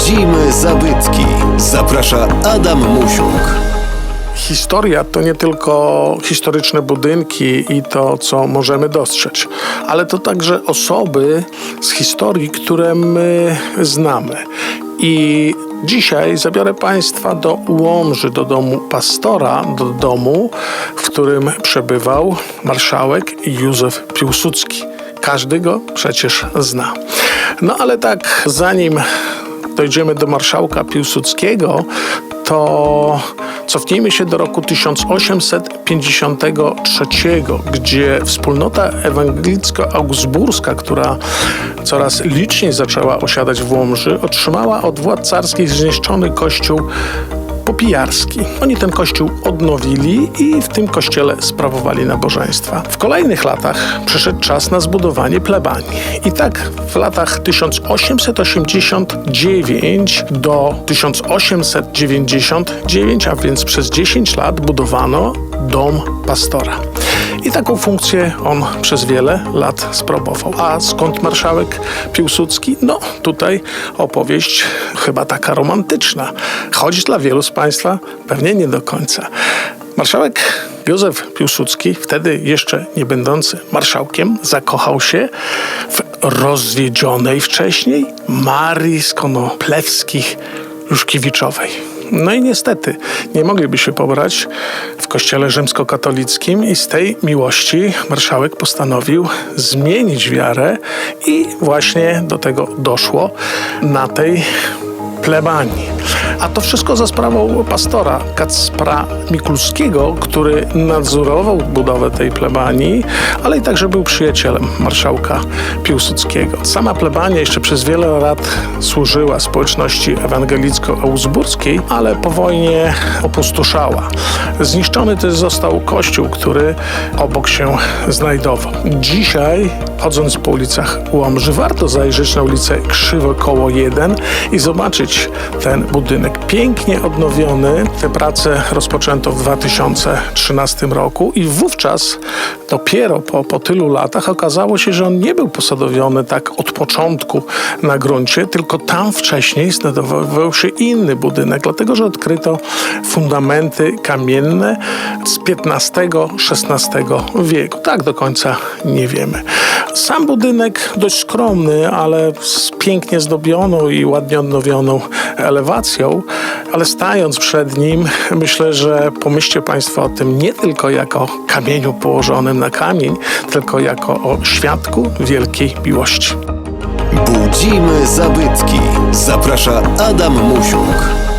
Budzimy zabytki. Zaprasza Adam Musiuk. Historia to nie tylko historyczne budynki i to, co możemy dostrzec, ale to także osoby z historii, które my znamy. I dzisiaj zabiorę Państwa do Łomży, do domu pastora, do domu, w którym przebywał marszałek Józef Piłsudski. Każdy go przecież zna. No ale tak, zanim dojdziemy do marszałka Piłsudskiego, to cofnijmy się do roku 1853, gdzie wspólnota ewangelicko-augsburska, która coraz liczniej zaczęła osiadać w Łomży, otrzymała od władz carskich zniszczony kościół popijarski. Oni ten kościół odnowili i w tym kościele sprawowali nabożeństwa. W kolejnych latach przyszedł czas na zbudowanie plebanii. I tak w latach 1889 do 1899, a więc przez 10 lat budowano dom pastora. I taką funkcję on przez wiele lat sprawował. A skąd marszałek Piłsudski? No, tutaj opowieść chyba taka romantyczna. Choć dla wielu z Państwa pewnie nie do końca. Marszałek Józef Piłsudski, wtedy jeszcze nie będący marszałkiem, zakochał się w rozwiedzionej wcześniej Marii z Konoplewskich Juszkiewiczowej. No i niestety nie mogliby się pobrać w kościele rzymskokatolickim i z tej miłości marszałek postanowił zmienić wiarę i właśnie do tego doszło na tej plebanii. A to wszystko za sprawą pastora Kacpra Mikulskiego, który nadzorował budowę tej plebanii, ale i także był przyjacielem marszałka Piłsudskiego. Sama plebania jeszcze przez wiele lat służyła społeczności ewangelicko-augsburskiej, ale po wojnie opustoszała. Zniszczony też został kościół, który obok się znajdował. Dzisiaj, chodząc po ulicach Łomży, warto zajrzeć na ulicę Krzywo koło 1 i zobaczyć ten budynek pięknie odnowiony. Te prace rozpoczęto w 2013 roku i wówczas dopiero po, po tylu latach okazało się, że on nie był posadowiony tak od początku na gruncie, tylko tam wcześniej znajdował się inny budynek, dlatego że odkryto fundamenty kamienne z XV-XVI wieku. Tak do końca nie wiemy. Sam budynek dość skromny, ale z pięknie zdobioną i ładnie odnowioną elewacją, ale stając przed nim, myślę, że pomyślcie Państwo o tym nie tylko jako kamieniu położonym na kamień, tylko jako o świadku wielkiej miłości. Budzimy zabytki. Zaprasza Adam Musiuk.